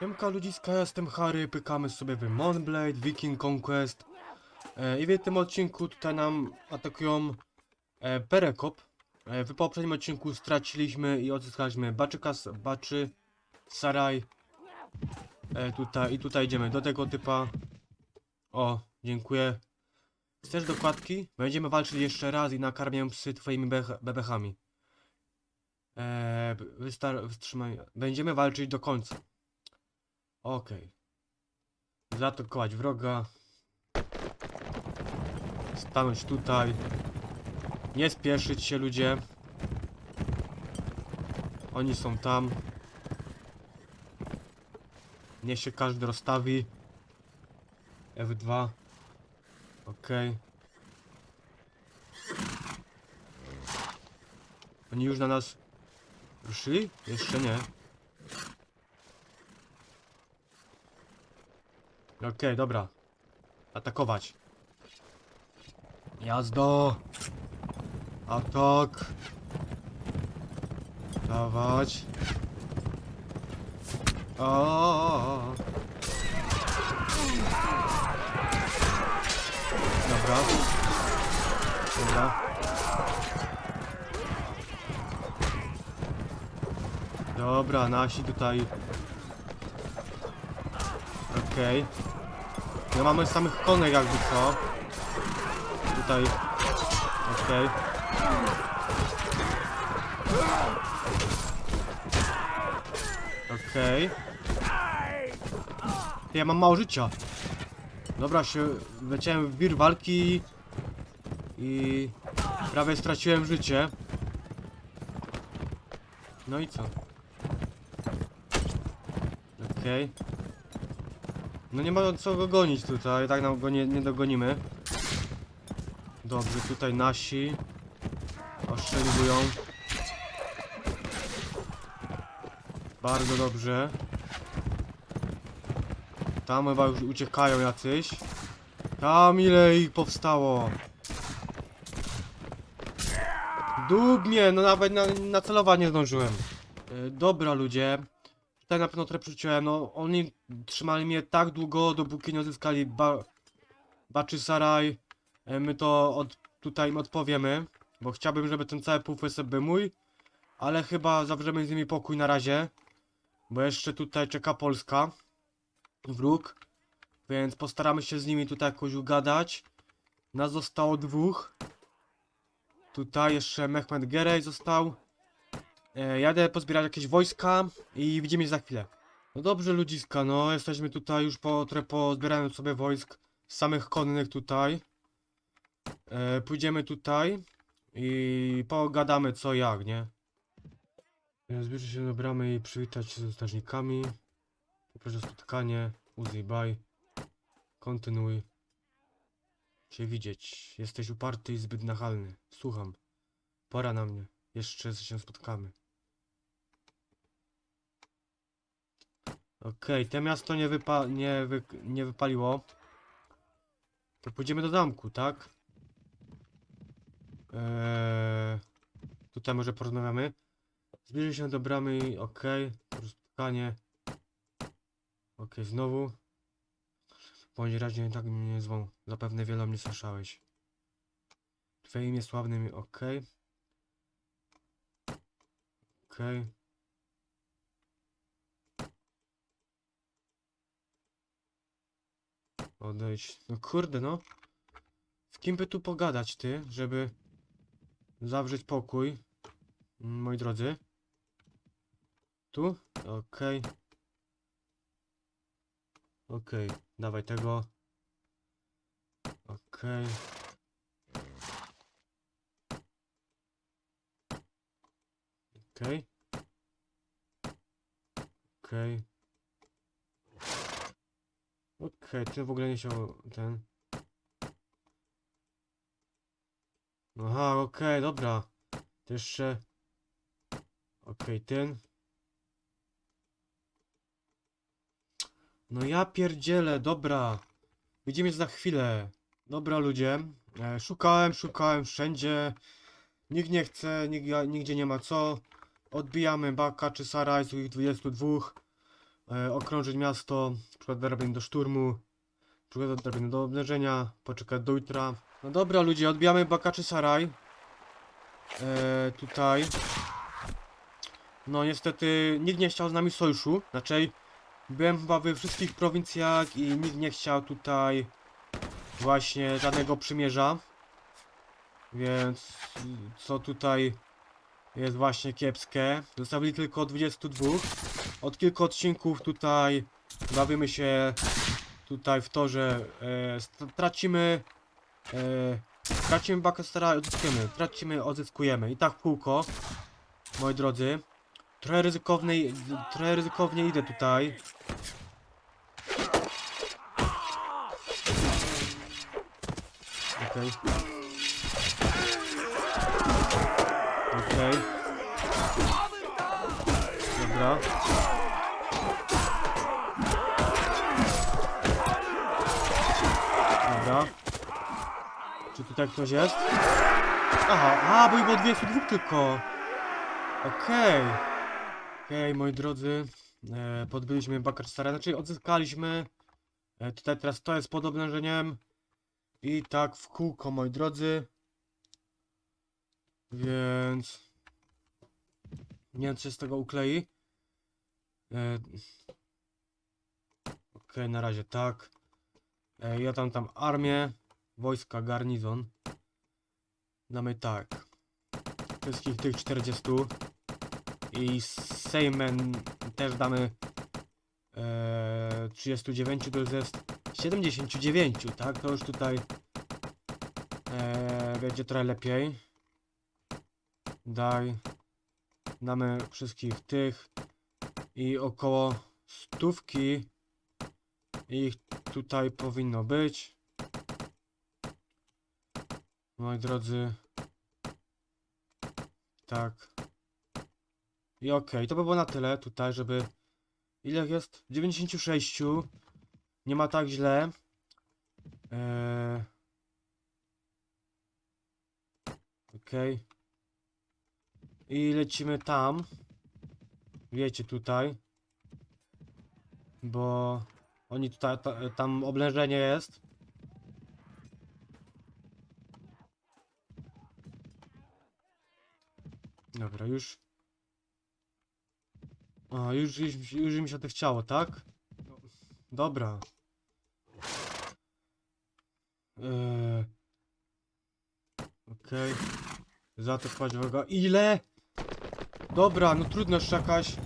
Siemka ludziska, ja jestem Harry, pykamy sobie w Moonblade, Viking Conquest e, i w tym odcinku tutaj nam atakują e, Perekop. E, w poprzednim odcinku straciliśmy i odzyskaliśmy Baczykas, Baczy, Saraj. E, tutaj i tutaj idziemy do tego typa. O, dziękuję. Chcesz dokładki? Będziemy walczyć jeszcze raz i nakarmię psy twoimi bech- bebechami. E, wystar- wstrzymaj. Będziemy walczyć do końca. Okej. Zaatakować wroga. Stanąć tutaj. Nie spieszyć się ludzie. Oni są tam. Niech się każdy rozstawi. F2. Okej. Oni już na nas ruszyli? Jeszcze nie. Okej, dobra. Atakować. Jazdo! Atak! Dawać! O! Dobra. Dobra. Dobra, nasi tutaj. Okej. No mamy samych konek jakby co. Tutaj. Okej. Okej. Ja mam mało życia. Dobra, się leciałem w wir walki i prawie straciłem życie. No i co? Okej. No nie ma co go gonić tutaj, tak nam go nie, nie dogonimy. Dobrze, tutaj nasi oszczeliwują. Bardzo dobrze. Tam chyba już uciekają jacyś. Tam ile ich powstało. Dubnie, no nawet na, na celowanie nie zdążyłem. E, dobra ludzie. Tutaj na pewno trochę przerzuciłem, no oni trzymali mnie tak długo, dopóki nie odzyskali ba Baczy Saraj. E, My to od, tutaj im odpowiemy, bo chciałbym, żeby ten cały półfesek był mój, ale chyba zawrzemy z nimi pokój na razie, bo jeszcze tutaj czeka Polska, wróg, więc postaramy się z nimi tutaj jakoś ugadać. Nas zostało dwóch. Tutaj jeszcze Mehmet Gerej został. E, jadę pozbierać jakieś wojska i widzimy się za chwilę. No dobrze ludziska, no jesteśmy tutaj już po trochę pozbierałem sobie wojsk samych konnych tutaj. E, pójdziemy tutaj i pogadamy co jak, nie? Ja Zbierzcie się do bramy i przywitać się ze strażnikami. Poproszę spotkanie. Uzi bye. Kontynuuj. Się widzieć. Jesteś uparty i zbyt nachalny. Słucham. Pora na mnie. Jeszcze się spotkamy. Okej, te miasto nie, wypa nie, wy nie wypaliło. To pójdziemy do zamku, tak? Eee, tutaj może porozmawiamy. Zbliży się do bramy okej. Okay. Spotkanie. Okej, znowu. Bądź razie tak mnie nie zwą. Zapewne wiele mnie słyszałeś. Twoje imię sławne mi, okej. Okej. Odejdź. No kurde, no. Z kim by tu pogadać, ty, żeby zawrzeć pokój, moi drodzy? Tu? Okej. Okej, dawaj tego. Okej. Okej. Okej. Okej, ten w ogóle nie chciał ten. Aha, okej, dobra. To jeszcze. Okej, ten. No ja pierdzielę, dobra. Widzimy się za chwilę. Dobra ludzie. E, szukałem, szukałem wszędzie. Nikt nie chce, nig nigdzie nie ma co. Odbijamy Baka czy Saraj z ich 22. e, okrążyć miasto, przykład drabiny do szturmu, przykład drabiny do obleżenia, poczekać do jutra. No dobra ludzie, odbijamy Bakaczy Saraj. E, tutaj. No niestety nikt nie chciał z nami sojuszu, znaczy byłem chyba we wszystkich prowincjach i nikt nie chciał tutaj właśnie żadnego przymierza. Więc co tutaj jest właśnie kiepskie. Zostawili tylko 22. Od kilku odcinków tutaj bawimy się tutaj w to, że e, tracimy e, tracimy Bakastera i odzyskujemy. Tracimy, odzyskujemy. I tak w kółko. Moi drodzy. Trochę ryzykownej, trochę ryzykownie idę tutaj. Okej. Okej. Dobra. Dobra. Czy tutaj ktoś jest? Aha, a, bo było 22 tylko. Okej. Okej, moi drodzy. E, podbyliśmy Bakar Stara, znaczy odzyskaliśmy. E, tutaj teraz to jest pod oblężeniem. I tak w kółko, moi drodzy. Więc... Nie wiem, się z tego uklei. E... Okej, na razie tak. E, ja tam tam armię, wojska, garnizon. Damy tak. Wszystkich tych 40. I Sejmen też damy e, 39, to już jest 79, tak? To już tutaj e, będzie trochę lepiej. Daj. Damy wszystkich tych i około stówki ich tutaj powinno być. Moi drodzy. Tak. I okej, to by było na tyle tutaj, żeby... Ile jest? 96. Nie ma tak źle. Eee... Okej. I lecimy tam. Wiecie, tutaj. Bo oni tutaj, ta, tam oblężenie jest. Dobra, już. A, już, już, już mi się to chciało, tak? Dobra. Eee. Okej. Za to kładź uwaga. Ile? Dobra, no trudno jeszcze jakaś.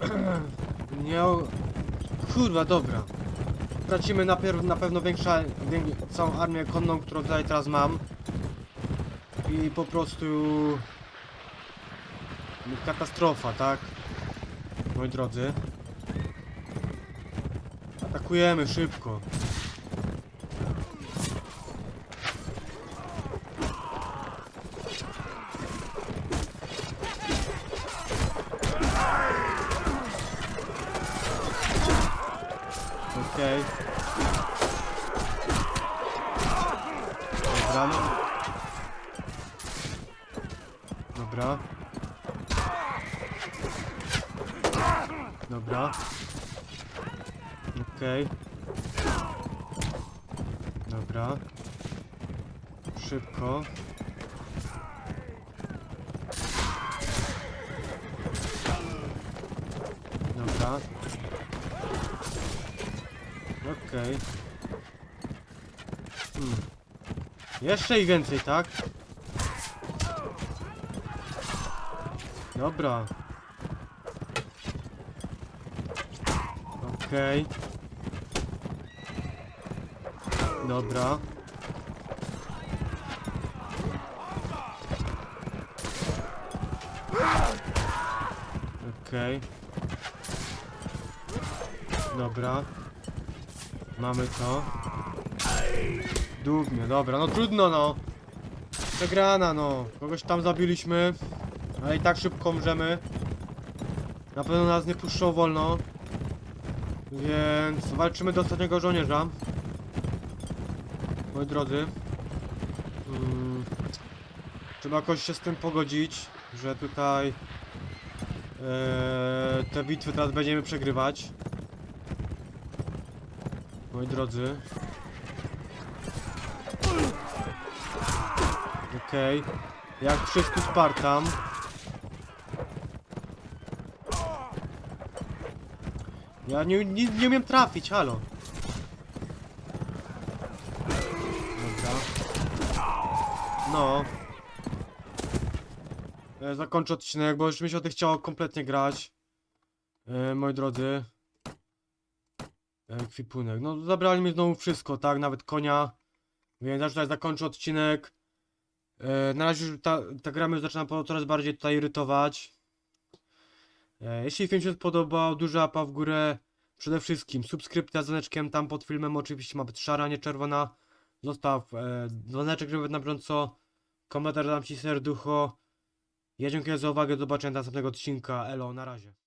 Nie. o- Kurwa, dobra. Tracimy na, pier- na pewno większa, wię całą armię konną, którą tutaj teraz mam. I po prostu... Katastrofa, tak? Moi drodzy. Atakujemy szybko. Okej. Dobra. no. Dobra. Dobra. Okej. Dobra. Szybko. Dobra. Okej. Hmm. Jeszcze i więcej, tak? Dobra. Okej. Dobra. Okej. Dobra. Mamy to. Dugnie, dobra, no trudno no. Przegrana no. Kogoś tam zabiliśmy. Ale i tak szybko umrzemy. Na pewno nas nie puszczą wolno. Więc walczymy do ostatniego żołnierza. Moi drodzy. Mm, trzeba jakoś się z tym pogodzić, że tutaj Eee, te bitwy teraz będziemy przegrywać. Moi drodzy. Okej. Jak wszystko Spartan. Ja nie, nie, nie umiem trafić, halo. Dobra. No. E, zakończę odcinek, bo już mi się o tych chciało kompletnie grać. E, moi drodzy. Ekwipunek. No zabrali mi znowu wszystko, tak? Nawet konia. Więc ja tutaj zakończę odcinek. E, na razie już ta, ta gra mnie zaczyna coraz bardziej tutaj irytować. E, jeśli film się spodobał, duża łapa w górę. Przede wszystkim subskrypcja z dzwoneczkiem tam pod filmem oczywiście ma być szara, nie czerwona. Zostaw e, dzwoneczek, żeby na bieżąco. Komentarz dam ci serducho. Ja dziękuję za uwagę, do zobaczenia następnego odcinka. Elo, na razie.